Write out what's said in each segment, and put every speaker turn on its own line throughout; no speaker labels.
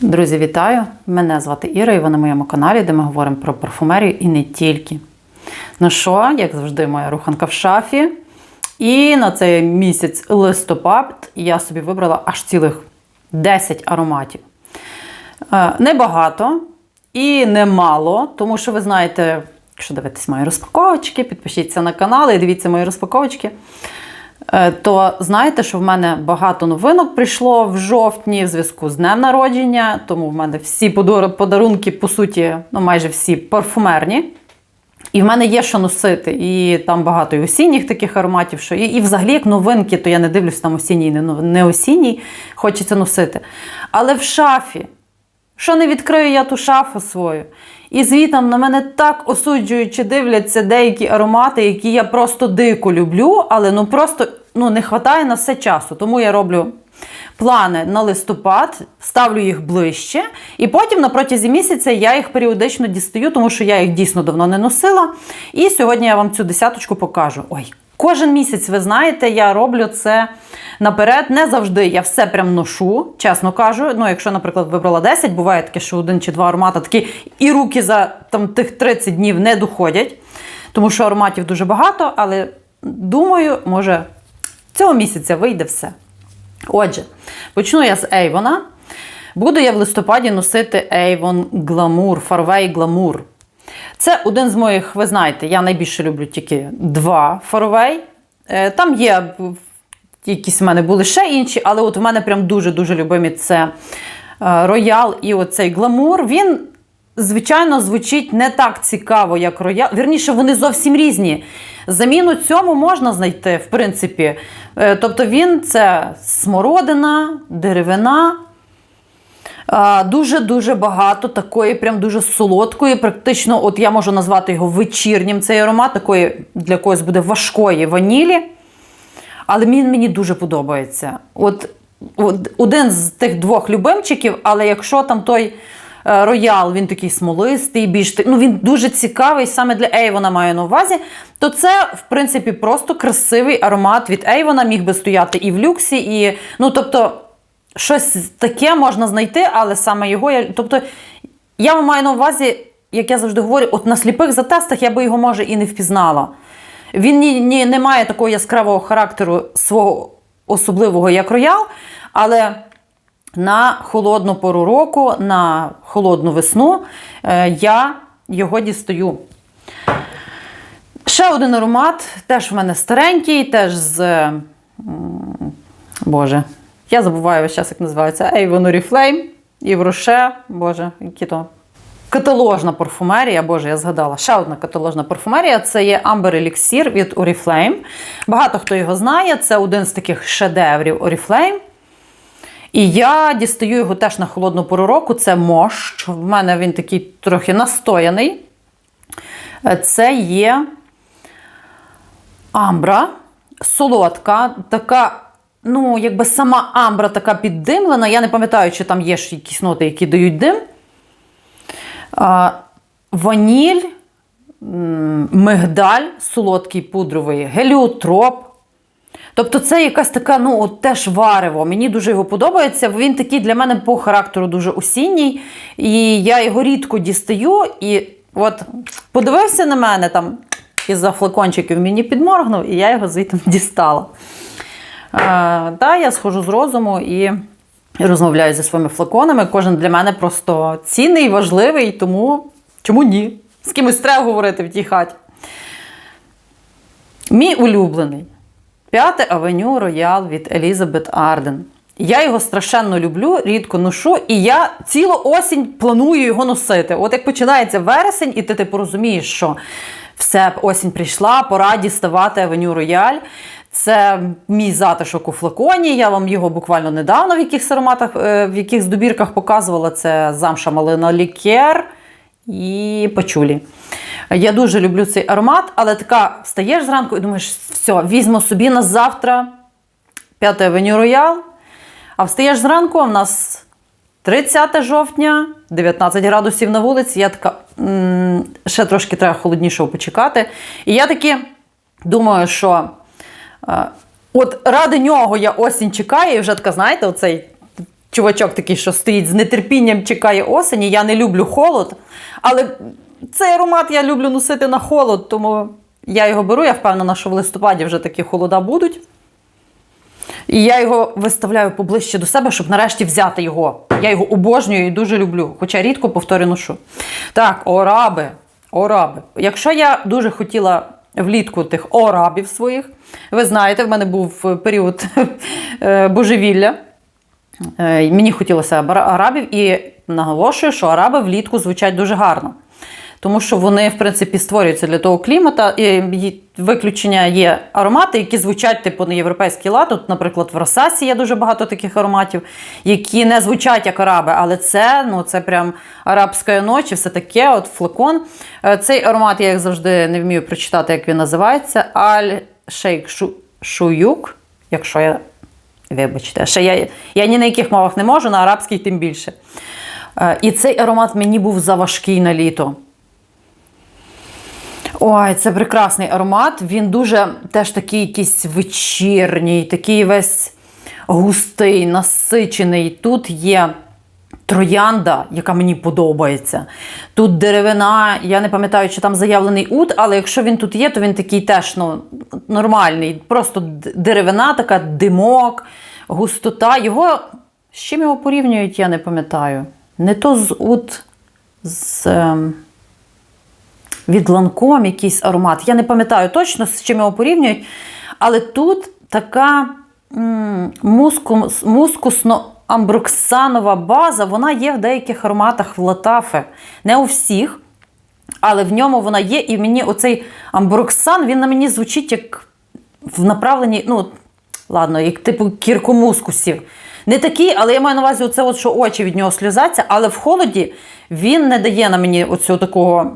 Друзі, вітаю! Мене звати Іра, і ви на моєму каналі, де ми говоримо про парфумерію і не тільки. Ну що, як завжди, моя руханка в шафі. І на цей місяць листопад я собі вибрала аж цілих 10 ароматів. Е, Небагато і немало, тому що ви знаєте, якщо дивитесь мої розпаковочки, підпишіться на канал і дивіться мої розпаковочки. Е, То знаєте, що в мене багато новинок прийшло в жовтні в зв'язку з днем народження, тому в мене всі подарунки, по суті, ну майже всі парфумерні. І в мене є що носити. І там багато і осінніх таких ароматів, що і, і взагалі як новинки, то я не дивлюсь там осінній, не, не осінній, хочеться носити. Але в шафі, що не відкрию я ту шафу свою. І звітом на мене так осуджуючи дивляться деякі аромати, які я просто дико люблю, але ну просто ну, не вистачає на все часу. Тому я роблю плани на листопад, ставлю їх ближче, і потім на протязі місяця я їх періодично дістаю, тому що я їх дійсно давно не носила. І сьогодні я вам цю десяточку покажу. Ой, Кожен місяць, ви знаєте, я роблю це наперед. Не завжди я все прям ношу, чесно кажу. Ну, якщо, наприклад, вибрала 10, буває таке, що один чи два аромати такі, і руки за там, тих 30 днів не доходять, тому що ароматів дуже багато, але думаю, може, цього місяця вийде все. Отже, почну я з Ейвона. Буду я в листопаді носити Avon Glamour, Farway Glamour. Це один з моїх, ви знаєте, я найбільше люблю тільки два. Е, Там є якісь в мене були ще інші, але от в мене прям дуже-дуже любимі це Роял і оцей Glamour. Він, звичайно, звучить не так цікаво, як Роял. Вірніше, вони зовсім різні. Заміну цьому можна знайти, в принципі. Е, Тобто він це смородина, деревина. Дуже-дуже багато такої, прям дуже солодкої. Практично, от я можу назвати його вечірнім цей аромат, такої для когось буде важкої ванілі. Але він мені дуже подобається. От, от один з тих двох любимчиків, але якщо там той е, роял, він такий смолистий, більш ну він дуже цікавий, саме для Ейвона маю на увазі, то це, в принципі, просто красивий аромат від Ейвона, міг би стояти і в люксі, і ну тобто. Щось таке можна знайти, але саме його я. Тобто, я маю на увазі, як я завжди говорю, от на сліпих затестах я би його може і не впізнала. Він ні, ні, не має такого яскравого характеру свого особливого, як роял, але на холодну пору року, на холодну весну е, я його дістаю. Ще один аромат, теж в мене старенький, теж з. Боже, я забуваю час, як називається. Avon Oriflame, Yves Rocher, Боже, які то. Каталожна парфумерія, Боже, я згадала. Ще одна каталожна парфумерія це є Amber Elixir від Oriflame. Багато хто його знає, це один з таких шедеврів Oriflame. І я дістаю його теж на холодну пору року. Це мощ. В мене він такий трохи настояний. Це є амбра, солодка, така, ну, якби сама амбра така піддимлена. Я не пам'ятаю, чи там є ж якісь ноти, які дають дим. А, ваніль, мигдаль, солодкий пудровий, геліотроп. Тобто це якась така, ну, от теж варево. Мені дуже його подобається. Він такий для мене по характеру дуже осінній. І я його рідко дістаю. І от подивився на мене там із-за флакончиків мені підморгнув, і я його звідти дістала. Е, та, я схожу з розуму і розмовляю зі своїми флаконами. Кожен для мене просто цінний, важливий, тому чому ні? З кимось треба говорити в тій хаті. Мій улюблений. П'яте авеню Роял від Елізабет Арден. Я його страшенно люблю, рідко ношу, і я цілу осінь планую його носити. От як починається вересень, і ти типу розумієш, що все, осінь прийшла, пора діставати авеню Рояль. Це мій затишок у флаконі. Я вам його буквально недавно в якихось ароматах, е, в якихось добірках показувала. Це замша малина лікер і пачулі. Я дуже люблю цей аромат, але така встаєш зранку і думаєш, все, візьму собі на завтра 5 авеню Роял. А встаєш зранку, а в нас 30 жовтня, 19 градусів на вулиці. Я така, ще трошки треба холоднішого почекати. І я таки думаю, що от ради нього я осінь чекаю, і вже така, знаєте, оцей чувачок такий, що стоїть з нетерпінням, чекає осені. Я не люблю холод, але цей аромат я люблю носити на холод, тому я його беру. Я впевнена, що в листопаді вже такі холода будуть. І я його виставляю поближче до себе, щоб нарешті взяти його. Я його обожнюю і дуже люблю, хоча рідко повторю ношу. Так, ораби. Ораби. Якщо я дуже хотіла влітку тих орабів своїх, ви знаєте, в мене був період е, божевілля. Е, Мені хотілося арабів, і наголошую, що араби влітку звучать дуже гарно. Тому що вони, в принципі, створюються для того клімата. І виключення є аромати, які звучать типу на європейський лад. От, наприклад, в Росасі є дуже багато таких ароматів, які не звучать як араби, але це, ну, це прям арабська ніч, і все таке, от флакон. Е, Цей аромат, я як завжди не вмію прочитати, як він називається. Аль Шейк Шу- Шуюк, якщо я Вибачте, ще я, я ні на яких мовах не можу, на арабській тим більше. Е, І цей аромат мені був заважкий на літо. Ой, це прекрасний аромат. Він дуже теж такий якийсь вечірній, такий весь густий, насичений. Тут є троянда, яка мені подобається. Тут деревина, я не пам'ятаю, чи там заявлений ут, але якщо він тут є, то він такий теж ну, нормальний. Просто деревина, така димок, густота. Його з чим його порівнюють, я не пам'ятаю. Не то з ут, з. Від ланком якийсь аромат. Я не пам'ятаю точно, з чим його порівнюють. Але тут така мускусно-амброксанова база, вона є в деяких ароматах в латафе. Не у всіх, але в ньому вона є. І мені оцей амброксан, він на мені звучить як в направленні, ну, ладно, як типу кіркомускусів. Не такий, але я маю на увазі, оце от, що очі від нього сльозаться, але в холоді він не дає на мені оцього такого.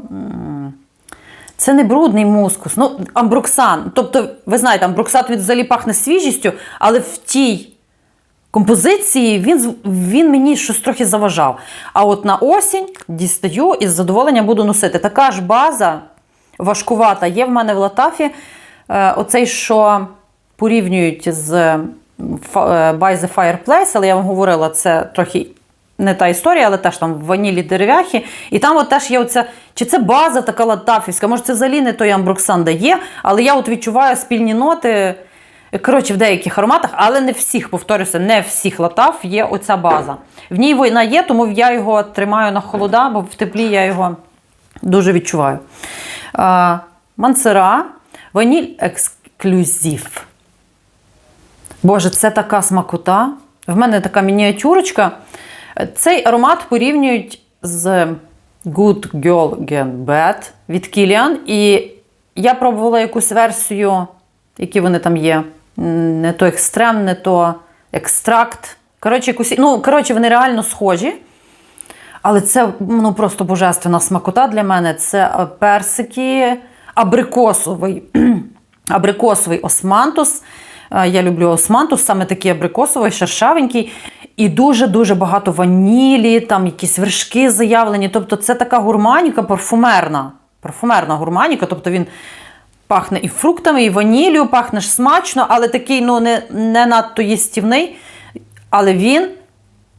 Це не брудний мускус, ну, амброксан. Тобто, ви знаєте, амброксат він взагалі пахне свіжістю, але в тій композиції він, він мені щось трохи заважав. А от на осінь дістаю і з задоволенням буду носити. Така ж база важкувата є в мене в латафі. Е, оцей, що порівнюють з е, е, By the Fireplace, але я вам говорила, це трохи не та історія, але теж там в ванілі дерев'яхи. І там от теж є оця, чи це база така латафівська, може це взагалі не той амброксан дає, але я от відчуваю спільні ноти. Коротше, в деяких ароматах, але не всіх, повторюся, не всіх латаф є оця база. В ній вона є, тому я його тримаю на холода, бо в теплі я його дуже відчуваю. А, Мансера, ваніль ексклюзив. Боже, це така смакота. В мене така мініатюрочка. Цей аромат порівнюють з Good Girl Again Bad від Kilian. І я пробувала якусь версію, які вони там є. Не то екстрем, не то екстракт. Коротше, якусь, ну, коротше, вони реально схожі. Але це ну, просто божественна смакота для мене. Це е, персики, абрикосовий, абрикосовий османтус. Я люблю османтус, саме такий абрикосовий, шершавенький. І дуже-дуже багато ванілі, там якісь вершки заявлені. Тобто це така гурманіка парфумерна. Парфумерна гурманіка, тобто він пахне і фруктами, і ваніллю, пахне ж смачно, але такий ну, не, не надто їстівний. Але він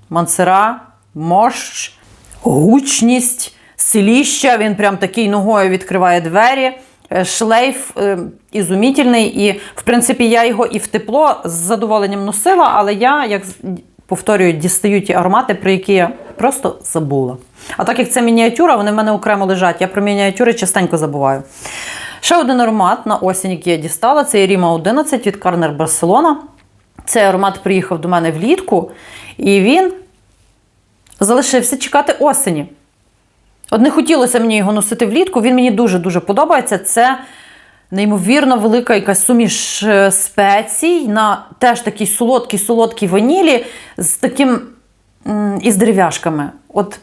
мансера, мощ, гучність, селіща. Він прям такий ногою відкриває двері. Е, Шлейф е, ізумітельний. І, в принципі, я його і в тепло з задоволенням носила, але я, як повторюю, дістаю ті аромати, про які я просто забула. А так як це мініатюра, вони в мене окремо лежать. Я про мініатюри частенько забуваю. Ще один аромат на осінь, який я дістала, це Ріма 11 від Карнер Барселона. Цей аромат приїхав до мене влітку, і він залишився чекати осені. От не хотілося мені його носити влітку, він мені дуже-дуже подобається. Це неймовірно велика якась суміш е, спецій на теж такій солодкій-солодкій ванілі з таким із дерев'яшками. От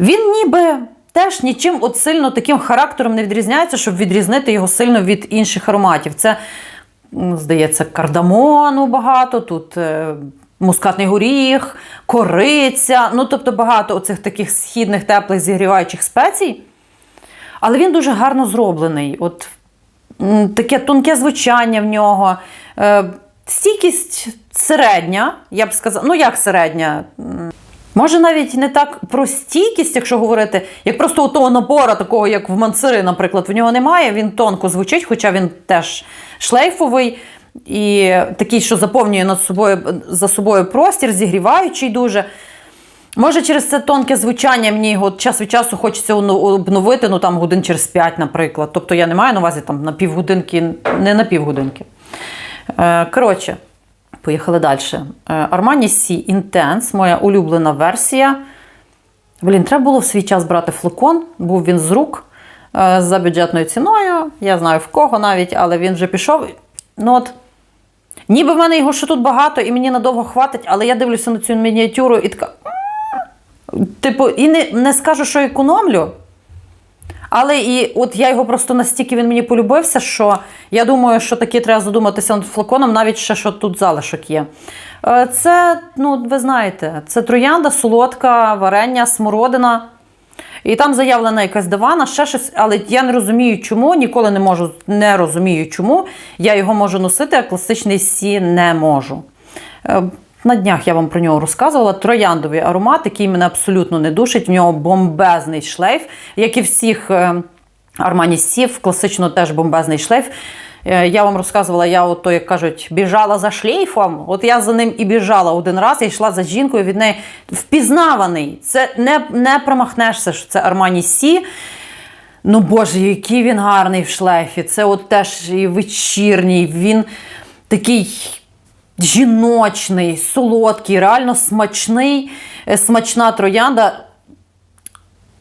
він ніби теж нічим от сильно таким характером не відрізняється, щоб відрізнити його сильно від інших ароматів. Це, здається, кардамону багато, тут е, мускатний горіх, кориця. Ну, тобто багато оцих таких східних, теплих, зігріваючих спецій. Але він дуже гарно зроблений. От таке тонке звучання в нього. Е, Стійкість середня, я б сказала, ну як середня? Може, навіть не так про стійкість, якщо говорити, як просто у того напора, такого, як в мансири, наприклад, в нього немає. Він тонко звучить, хоча він теж шлейфовий і такий, що заповнює над собою, за собою простір, зігріваючий дуже. Може, через це тонке звучання мені його час від часу хочеться обновити, ну там годин через 5, наприклад. Тобто я не маю на увазі там на півгодинки, не на півгодинки. Е, коротше, поїхали далі. Е, Armani C Intense, моя улюблена версія. Блін, треба було в свій час брати флакон, був він з рук е, за бюджетною ціною. Я знаю в кого навіть, але він вже пішов. Ну от, ніби в мене його ще тут багато і мені надовго хватить, але я дивлюся на цю мініатюру і така. Типу, і не, не скажу, що економлю. Але і от я його просто настільки він мені полюбився, що я думаю, що таки треба задуматися над флаконом, навіть ще що тут залишок є. Е, Це, ну, ви знаєте, це троянда, солодка, варення, смородина. І там заявлена якась дивана, ще щось, але я не розумію, чому, ніколи не можу, не розумію, чому я його можу носити, а класичний сі не можу. Е, На днях я вам про нього розказувала. Трояндовий аромат, який мене абсолютно не душить. В нього бомбезний шлейф, як і всіх Армані Сів, класично теж бомбезний шлейф. Е, Я вам розказувала, я от то, як кажуть, біжала за шлейфом. От я за ним і біжала один раз, я йшла за жінкою від неї впізнаваний. Це не, не промахнешся, що це Армані Сі. Ну боже, який він гарний в шлейфі. Це от теж і вечірній. Він такий жіночний, солодкий, реально смачний, е, смачна троянда.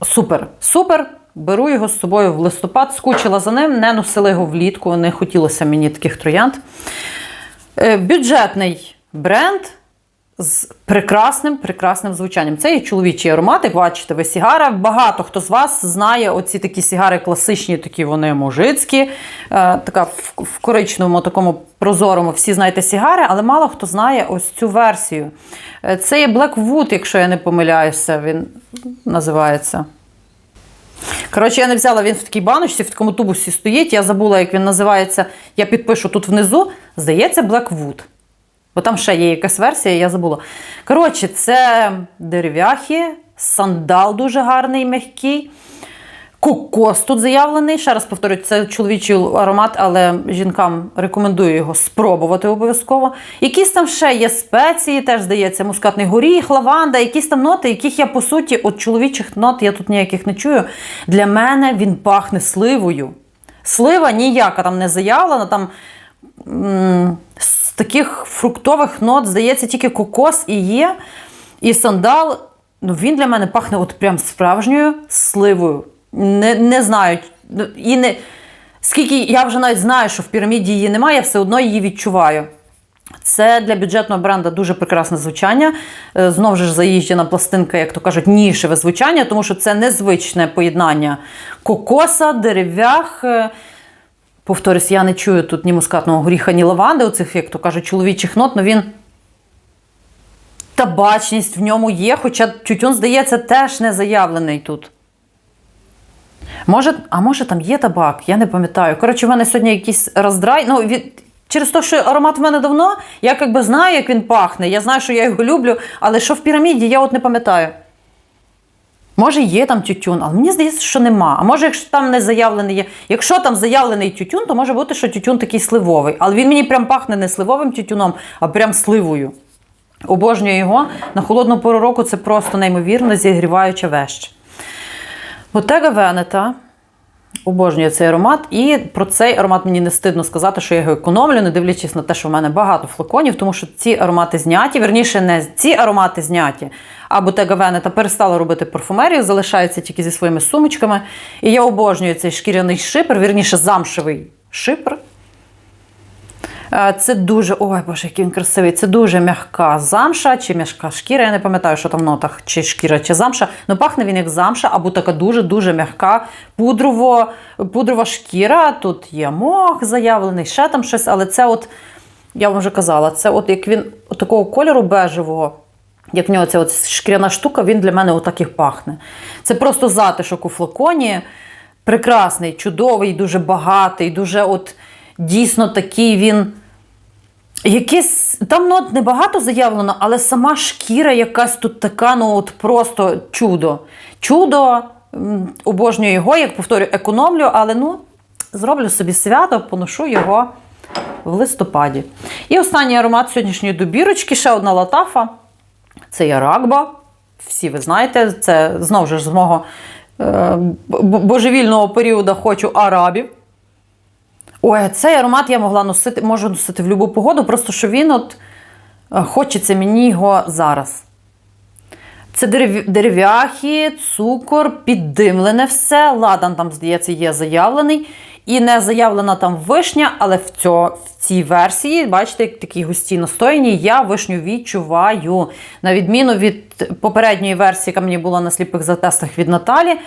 Супер, супер. Беру його з собою в листопад, скучила за ним, не носила його влітку, не хотілося мені таких троянд. Е, Бюджетний бренд з прекрасним, прекрасним звучанням. Це є чоловічий аромат, як бачите, ви сігара. Багато хто з вас знає оці такі сігари класичні, такі вони мужицькі, е, така в, коричневому, такому прозорому. Всі знаєте сігари, але мало хто знає ось цю версію. Е, Це є Blackwood, якщо я не помиляюся, він називається. Коротше, я не взяла він в такій баночці, в такому тубусі стоїть. Я забула, як він називається. Я підпишу тут внизу. Здається, Blackwood. Бо там ще є якась версія, я забула. Коротше, це дерев'яхи, сандал дуже гарний, м'який. Кокос тут заявлений. Ще раз повторюю, це чоловічий аромат, але жінкам рекомендую його спробувати обов'язково. Якісь там ще є спеції, теж здається, мускатний горіх, лаванда, якісь там ноти, яких я по суті от чоловічих нот я тут ніяких не чую. Для мене він пахне сливою. Слива ніяка там не заявлена. Там з таких фруктових нот, здається, тільки кокос і є. І сандал, ну він для мене пахне от прям справжньою сливою. Не, не знаю. ну, І не, скільки я вже навіть знаю, що в піраміді її немає, я все одно її відчуваю. Це для бюджетного бренда дуже прекрасне звучання. Е, Знову ж заїжджена пластинка, як то кажуть, нішеве звучання, тому що це незвичне поєднання кокоса, дерев'ях. Е, Повторюсь, я не чую тут ні мускатного горіха, ні лаванди, оцих, як то кажуть, чоловічих нот, але він табачність в ньому є, хоча тютюн, здається, теж не заявлений тут. Може, а може там є табак, я не пам'ятаю. Коротше, в мене сьогодні якийсь роздрай. Ну, від... Через те, що аромат в мене давно, я якби знаю, як він пахне. Я знаю, що я його люблю, але що в піраміді, я от не пам'ятаю. Може, є там тютюн, але мені здається, що нема. А може, якщо там не заявлений є. Якщо там заявлений тютюн, то може бути, що тютюн такий сливовий. Але він мені прям пахне не сливовим тютюном, а прям сливою. Обожнюю його. На холодну пору року це просто неймовірно зігріваюча вещь. Bottega Венета. Обожнюю цей аромат, і про цей аромат мені не стидно сказати, що я його економлю, не дивлячись на те, що в мене багато флаконів, тому що ці аромати зняті, верніше, не ці аромати зняті, а Bottega Veneta перестала робити парфумерію, залишається тільки зі своїми сумочками. І я обожнюю цей шкіряний шипер, вірніше, замшевий шипер. Е, Це дуже, ой боже, який він красивий. Це дуже м'яка замша чи м'яка шкіра. Я не пам'ятаю, що там в нотах, чи шкіра, чи замша. Ну пахне він як замша, або така дуже-дуже м'яка пудрово, пудрова шкіра. Тут є мох заявлений, ще там щось, але це от, я вам вже казала, це от як він от такого кольору бежевого. Як в нього ця от шкіряна штука, він для мене отак і пахне. Це просто затишок у флаконі. Прекрасний, чудовий, дуже багатий, дуже от дійсно такий він Якесь там нот небагато заявлено, але сама шкіра якась тут така, ну от просто чудо. Чудо, обожнюю його, як повторю, економлю, але ну, зроблю собі свято, поношу його в листопаді. І останній аромат сьогоднішньої добірочки, ще одна латафа. Це є рагба. Всі ви знаєте, це знову ж з мого е, божевільного періоду хочу арабів. Ой, цей аромат я могла носити, можу носити в будь-яку погоду, просто що він от е, хочеться мені його зараз. Це дерев... дерев'яхи, цукор, піддимлене все. Ладан там, здається, є заявлений. І не заявлена там вишня, але в, цьо... в цій версії, бачите, такі густі настояні, я вишню відчуваю. На відміну від попередньої версії, яка мені була на сліпих затестах від Наталі.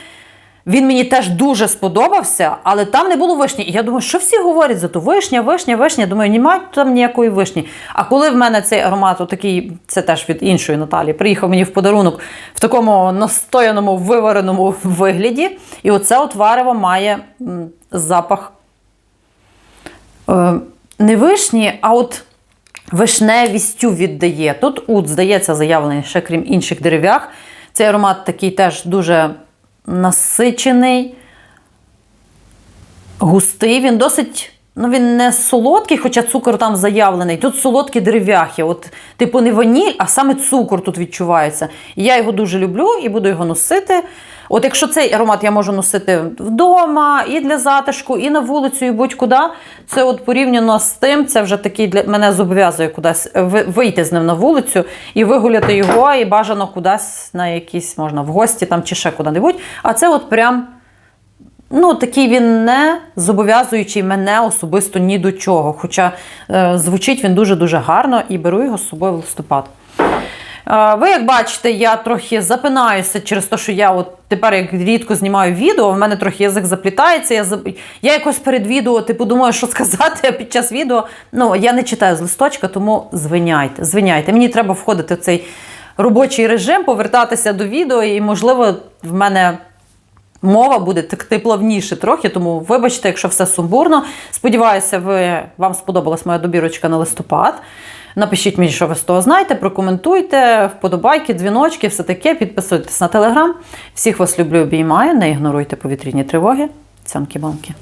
Він мені теж дуже сподобався, але там не було вишні. І я думаю, що всі говорять за ту вишня, вишня, вишня. Думаю, немає там ніякої вишні. А коли в мене цей аромат, отакий, це теж від іншої Наталі, приїхав мені в подарунок в такому настояному, вивареному вигляді. І оце от варево має запах е, не вишні, а от вишневістю віддає. Тут ут, здається, заявлений ще крім інших дерев'ях. Цей аромат такий теж дуже насичений, густий. Він досить. Ну, він не солодкий, хоча цукор там заявлений. Тут солодкі дерев'яхи. От, типу, не ваніль, а саме цукор тут відчувається. І я його дуже люблю і буду його носити. От якщо цей аромат я можу носити вдома, і для затишку, і на вулицю, і будь-куди, це от порівняно з тим, це вже такий для мене зобов'язує кудись вийти з ним на вулицю і вигуляти його, і бажано кудись на якісь, можна в гості там чи ще куди-небудь. А це от прям. Ну, такий він не зобов'язуючий мене особисто ні до чого. Хоча е, звучить він дуже-дуже гарно і беру його з собою в листопад. Ви, як бачите, я трохи запинаюся через те, що я от тепер як рідко знімаю відео, в мене трохи язик заплітається. Я, я якось перед відео типу, думаю, що сказати, а під час відео ну, я не читаю з листочка, тому звиняйте, звиняйте. Мені треба входити в цей робочий режим, повертатися до відео, і, можливо, в мене мова буде текти плавніше трохи, тому вибачте, якщо все сумбурно. Сподіваюся, ви, вам сподобалась моя добірочка на листопад. Напишіть мені, що ви з того знаєте, прокоментуйте, вподобайки, дзвіночки, все таке. Підписуйтесь на телеграм. Всіх вас люблю, обіймаю. Не ігноруйте повітряні тривоги. Цянки-банки.